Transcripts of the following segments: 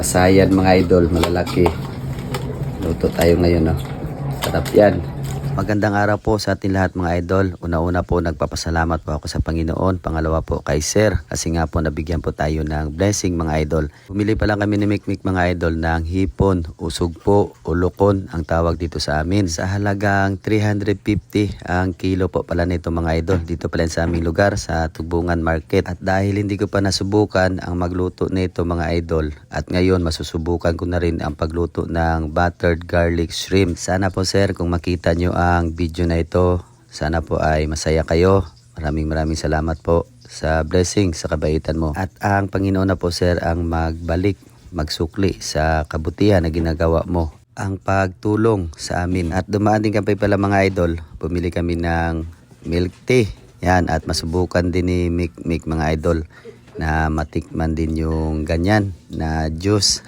Pasayan mga idol, malalaki. Luto tayo ngayon, no? Sarap yan. Magandang araw po sa ating lahat mga idol. Una-una po nagpapasalamat po ako sa Panginoon. Pangalawa po kay Sir kasi nga po nabigyan po tayo ng blessing mga idol. Pumili pa lang kami ni Mikmik mga idol ng hipon, usog po, ulokon ang tawag dito sa amin. Sa halagang 350 ang kilo po pala nito mga idol. Dito pala sa aming lugar sa Tubungan Market. At dahil hindi ko pa nasubukan ang magluto nito mga idol at ngayon masusubukan ko na rin ang pagluto ng buttered garlic shrimp. Sana po sir kung makita nyo ang video na ito, sana po ay masaya kayo. Maraming maraming salamat po sa blessing, sa kabaitan mo. At ang Panginoon na po sir ang magbalik, magsukli sa kabutihan na ginagawa mo. Ang pagtulong sa amin. At dumaan din kami pala mga idol, bumili kami ng milk tea. Yan, at masubukan din ni Mick, Mick mga idol na matikman din yung ganyan na juice.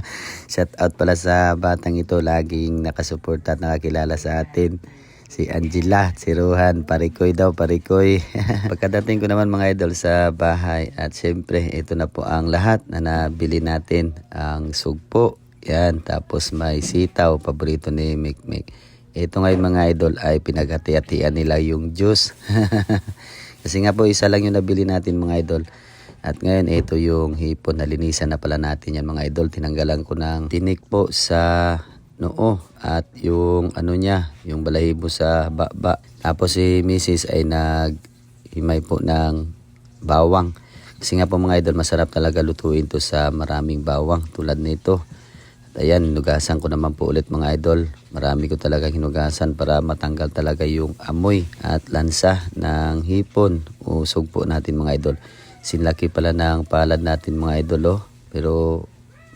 Shout out pala sa batang ito, laging nakasuporta at nakakilala sa atin. Si Angela, si Rohan, parikoy daw, parikoy. Pagkadating ko naman mga idol sa bahay at syempre ito na po ang lahat na nabili natin. Ang sugpo, yan, tapos may sitaw, paborito ni Mikmik. Ito ngayon mga idol ay pinaghati-hatian nila yung juice. Kasi nga po isa lang yung nabili natin mga idol. At ngayon ito yung hipon na linisan na pala natin yan mga idol. Tinanggalan ko ng tinik po sa noo at yung ano niya, yung balahibo sa baba. Tapos si Mrs. ay naghimay po ng bawang. Kasi nga po mga idol, masarap talaga lutuin to sa maraming bawang tulad nito. At ayan, hinugasan ko naman po ulit mga idol. Marami ko talaga hinugasan para matanggal talaga yung amoy at lansa ng hipon. Usog po natin mga idol. Sinlaki pala ng palad natin mga idol oh. Pero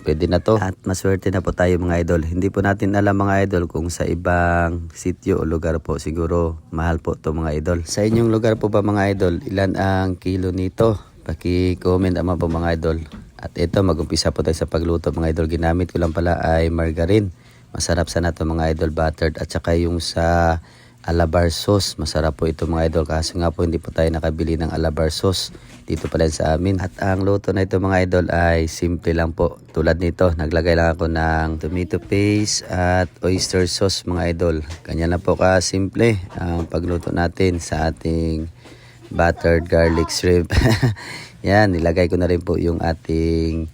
pwede na to. At maswerte na po tayo mga idol. Hindi po natin alam mga idol kung sa ibang sityo o lugar po siguro mahal po to mga idol. Sa inyong lugar po ba mga idol, ilan ang kilo nito? Paki-comment naman po mga idol. At ito, mag-umpisa po tayo sa pagluto mga idol. Ginamit ko lang pala ay margarine. Masarap sana to mga idol buttered. At saka yung sa alabar sauce. Masarap po ito mga idol. Kaso nga po hindi po tayo nakabili ng alabar sauce dito pala sa amin. At ang luto na ito mga idol ay simple lang po. Tulad nito, naglagay lang ako ng tomato paste at oyster sauce mga idol. Ganyan lang po ka simple ang pagluto natin sa ating buttered garlic shrimp. yan, nilagay ko na rin po yung ating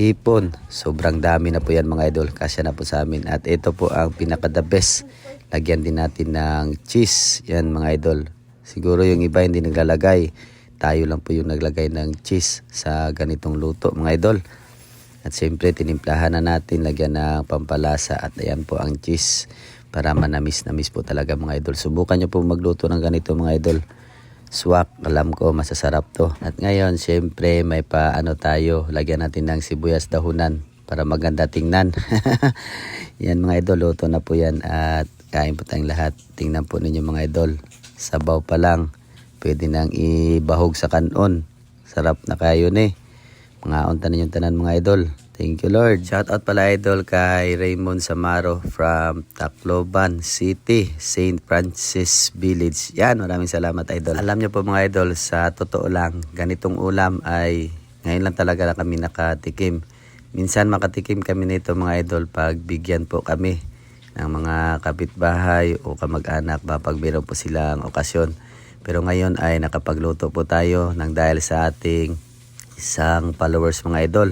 hipon. Sobrang dami na po yan mga idol. Kasya na po sa amin. At ito po ang pinaka the best. Lagyan din natin ng cheese. Yan mga idol. Siguro yung iba hindi naglalagay. Tayo lang po yung naglagay ng cheese sa ganitong luto mga idol. At siyempre tinimplahan na natin. Lagyan ng pampalasa. At ayan po ang cheese. Para manamis-namis po talaga mga idol. Subukan nyo po magluto ng ganito mga idol swak. Alam ko masasarap to. At ngayon, syempre may pa ano tayo. Lagyan natin ng sibuyas dahunan para maganda tingnan. yan mga idol, luto na po yan at kain po tayong lahat. Tingnan po ninyo mga idol. Sabaw pa lang. Pwede nang ibahog sa kanon. Sarap na kayo ni. Mga unta ninyong tanan mga idol. Thank you Lord. Shout out pala idol kay Raymond Samaro from Tacloban City, St. Francis Village. Yan, maraming salamat idol. Alam niyo po mga idol, sa totoo lang, ganitong ulam ay ngayon lang talaga na kami nakatikim. Minsan makatikim kami nito mga idol pag bigyan po kami ng mga kapitbahay o kamag-anak ba pag meron po silang okasyon. Pero ngayon ay nakapagluto po tayo ng dahil sa ating isang followers mga idol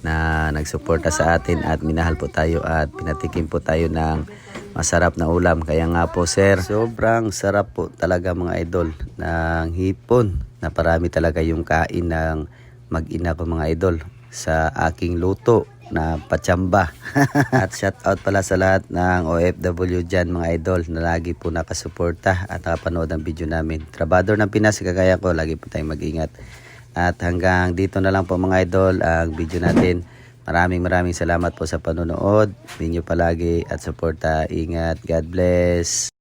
na nagsuporta sa atin at minahal po tayo at pinatikim po tayo ng masarap na ulam. Kaya nga po sir, sobrang sarap po talaga mga idol ng hipon na parami talaga yung kain ng mag-ina ko mga idol sa aking luto na pachamba. at shout out pala sa lahat ng OFW dyan mga idol na lagi po nakasuporta at nakapanood ng video namin. Trabador ng Pinas, kagaya ko, lagi po tayong mag-ingat. At hanggang dito na lang po mga idol ang video natin. Maraming maraming salamat po sa panonood ninyo palagi at suporta. Ingat. God bless.